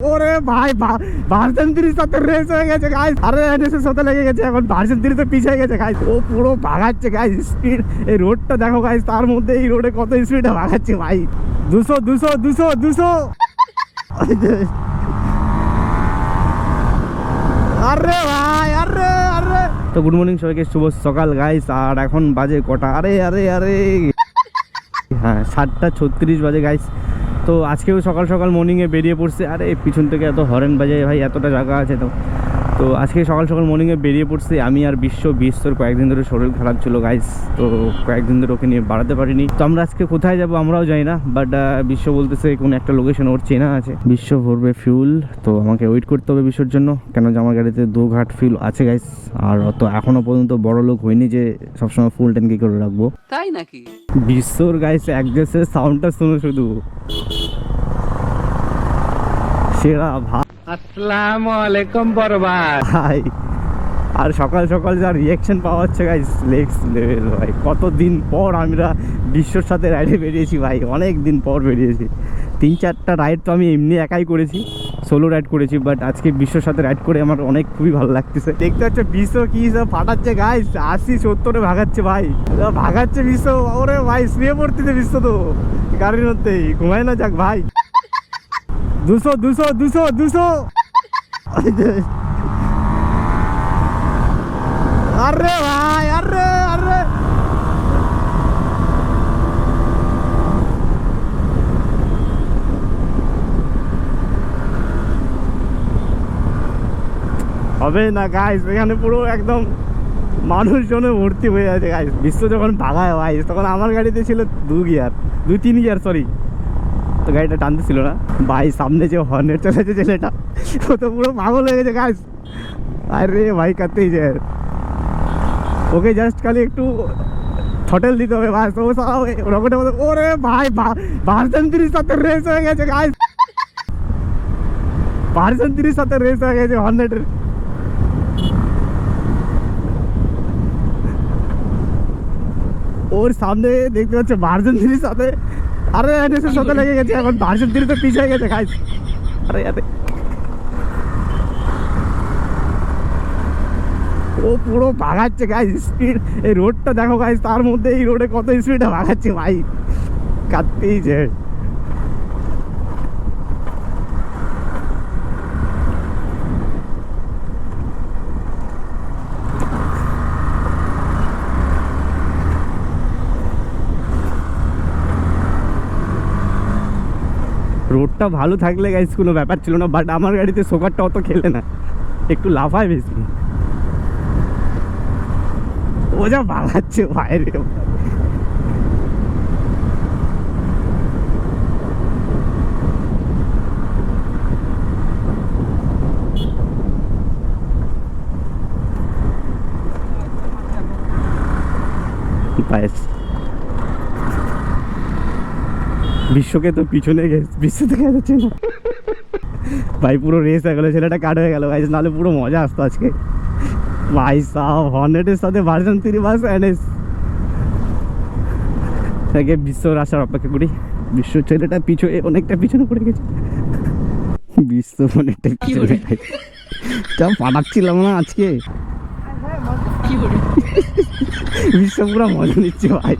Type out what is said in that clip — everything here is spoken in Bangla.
ওরে ভাই ভার্সন তিরিশ সাথে রেস হয়ে গেছে গাইস আরে এনএসএস সাথে লেগে গেছে এখন। ভার্সন তিরিশে পিছিয়ে গেছে গাইস ও পুরো ভাগাচ্ছে গাইস স্পিড এই রোডটা দেখো গাইস তার মধ্যে এই রোডে কত স্পিডে ভাগাচ্ছে, ভাই। দুশো দুশো দুশো দুশো। আরে ভাই, আরে আরে। তো গুড মর্নিং সবাইকে, শুভ সকাল গাইস আর এখন বাজে কটা? আরে আরে আরে। হ্যাঁ সাতটা ছত্রিশ বাজে গাইস তো আজকেও সকাল সকাল মর্নিংয়ে বেরিয়ে পড়ছে। আরে পিছন থেকে এত হরেন বাজে ভাই এতটা জায়গা আছে তো। তো আজকে সকাল সকাল মর্নিংয়ে বেরিয়ে পড়ছে। আমি আর বিশ্ব বিশ্বর কয়েকদিন ধরে শরীর খারাপ ছিল গাইস তো কয়েকদিন ধরে ওকে নিয়ে বাড়াতে পারিনি। তো আমরা আজকে কোথায় যাব আমরাও জানি না বাট বিশ্ব বলতেছে কোন একটা লোকেশন ওর চেনা আছে। বিশ্ব ভরবে ফিউল তো আমাকে ওয়েট করতে হবে বিশ্বর জন্য। কেন যে আমার গাড়িতে দু ঘাট ফিউল আছে গাইস আর অত এখনও পর্যন্ত বড় লোক হয়নি যে সবসময় ফুল ট্যাঙ্কি করে রাখব। তাই নাকি? বিশ্বর গাইস একজেসের সাউন্ডটা শুনো শুধু। সেরা আসসালামু আলাইকুম বরবাদ। ভাই আর সকাল সকাল যা রিয়াকশন পাওয়া হচ্ছে গাইস নেক্সট লেভেল ভাই। কতদিন পর আমরা বিশ্বর সাথে রাইডে বেরিয়েছি ভাই। অনেক দিন পর বেরিয়েছি। তিন চারটা রাইড তো আমি এমনি একাই করেছি সোলো রাইড করেছি বাট আজকে বিশ্বর সাথে রাইড করে আমার অনেক খুবই ভালো লাগতেছে। দেখতে হচ্ছে বিশ্ব কি সব ফাটাচ্ছে গাইস আশি সত্তরে ভাগাচ্ছে ভাই। ভাগাচ্ছে বিশ্ব ওরে ভাই শুয়ে পড়তেছে বিশ্ব তো। গাড়ির মধ্যেই। ঘুমায় না যাক ভাই। দুশো দুশো দুশো দুশো। আরে ভাই, আরে আরে। হবে না গাইস এখানে পুরো একদম মানুষজনে ভর্তি হয়ে আছে গাইস বিশ্ব যখন ভাগায় ভাই তখন আমার গাড়িতে ছিল দু গিয়ার দুই তিন গিয়ার সরি তো গাড়িটা টানতে ছিল না। ভাই, সামনে যে হর্নের চলেছে ছেলেটা, ও তো পুরো পাগল হয়ে গেছে গাছ আরে ভাই কাতেই যায় ওকে জাস্ট খালি একটু থটেল দিতে হবে ভাই তো সব রকেটে মতো, ওরে ভাই ভার্সন তিরিশ সাথে রেস হয়ে গেছে গাছ ভার্সন তিরিশ সাথে রেস হয়ে গেছে হর্নেটের ওর সামনে দেখতে পাচ্ছে ভার্সন তিরিশ সাথে আরে এসে সাথে লেগে গেছে, এখন ভার্সন দিলে তো পিছিয়ে গেছে গাইস আরে আরে। ও পুরো ভাগাচ্ছে গাইস স্পিড এই রোডটা দেখো গাইস তার মধ্যে এই রোডে কত স্পিডে ভাগাচ্ছে, ভাই। কাটতেই যে। রোডটা ভালো থাকলে গাইস কোনো ব্যাপার ছিল না বাট আমার গাড়িতে সোকারটা অত খেলে না। একটু লাফায় বেশি। ও যা বাড়াচ্ছে বাইরে। ব্যাস। বিশ্বকে তো পিছনে গেছে বিশ্ব থেকে যাচ্ছে না। ভাই পুরো রেস হয়ে গেলো ছেলেটা কাট হয়ে গেল। ভাই নাহলে পুরো মজা আসতো আজকে। ভাই সাহ হর্নেটের সাথে ভার্সন থ্রি বাস এনএস আগে বিশ্বর আসার অপেক্ষা করি। বিশ্ব ছেলেটা পিছনে অনেকটা পিছনে পড়ে গেছে। বিশ্ব অনেকটা পিছনে যা পাঠাচ্ছিলাম না আজকে। বিশ্ব পুরো মজা নিচ্ছে ভাই।